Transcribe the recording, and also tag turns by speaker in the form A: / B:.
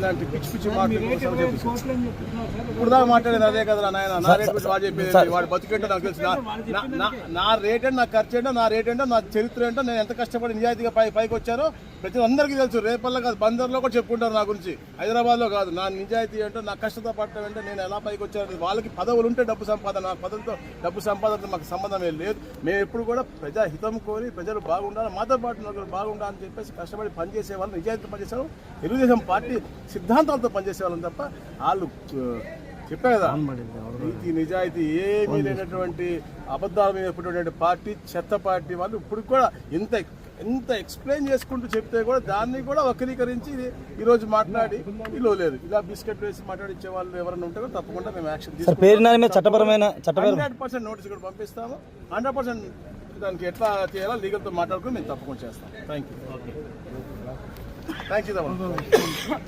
A: ఇలాంటి పిచ్చి పిచ్చి మాటలు. ఇప్పుడు దాకా మాట్లాడేది అదే కదా నాయన? నా రేట్ గురించి వాడు చెప్పేది వాడు బతికేంటో నాకు తెలుసు. నా- రేట్ ఏంటో నా ఖర్చు ఏంటో నా రేట్ ఏంటో నా చరిత్ర ఏంటో నేను ఎంత కష్టపడి నిజాయితీగా పై పైకి వచ్చానో ప్రతి అందరికీ తెలుసు. రేపల్లో కాదు బందర్లో కూడా చెప్పుకుంటారు నా గురించి. హైదరాబాద్లో కాదు. నా నిజాయితీ ఏంటో నా కష్టతో పడటం ఏంటో నేను ఎలా పైకి వచ్చాను వాళ్ళకి పదవులు ఉంటే డబ్బు సంపాదన నా పదవులతో డబ్బు సంపాదనతో మాకు సంబంధం ఏం లేదు. మేము ఎప్పుడు కూడా ప్రజా హితం కోరి ప్రజలు బాగుండాలి మాతో పాటు నలుగురు బాగుండాలని చెప్పేసి కష్టపడి పనిచేసే వాళ్ళు నిజాయితీ పనిచేసే వాళ్ళు. తెలుగుదేశం పార్టీ సిద్ధాంతాలతో పనిచేసే వాళ్ళని తప్ప వాళ్ళు చెప్పా కదా నీతి నిజాయితీ ఏమీ లేనటువంటి అబద్ధాల మీద పార్టీ చెత్త పార్టీ వాళ్ళు ఇప్పుడు కూడా ఇంత ఎంత ఎక్స్ప్లెయిన్ చేసుకుంటూ చెప్తే కూడా దాన్ని కూడా వక్రీకరించి ఈరోజు మాట్లాడి ఇలో లేదు ఇలా బిస్కెట్ వేసి మాట్లాడించే వాళ్ళు ఎవరైనా ఉంటే కూడా తప్పకుండా మేము యాక్షన్
B: మీద చట్టపరమైన చట్టపరమైన
A: హండ్రెడ్ పర్సెంట్ నోటీస్ కూడా పంపిస్తాము. హండ్రెడ్ పర్సెంట్ దానికి ఎట్లా చేయాలో లీగల్తో మాట్లాడుకుని మేము తప్పకుండా చేస్తాం. Thank you thank you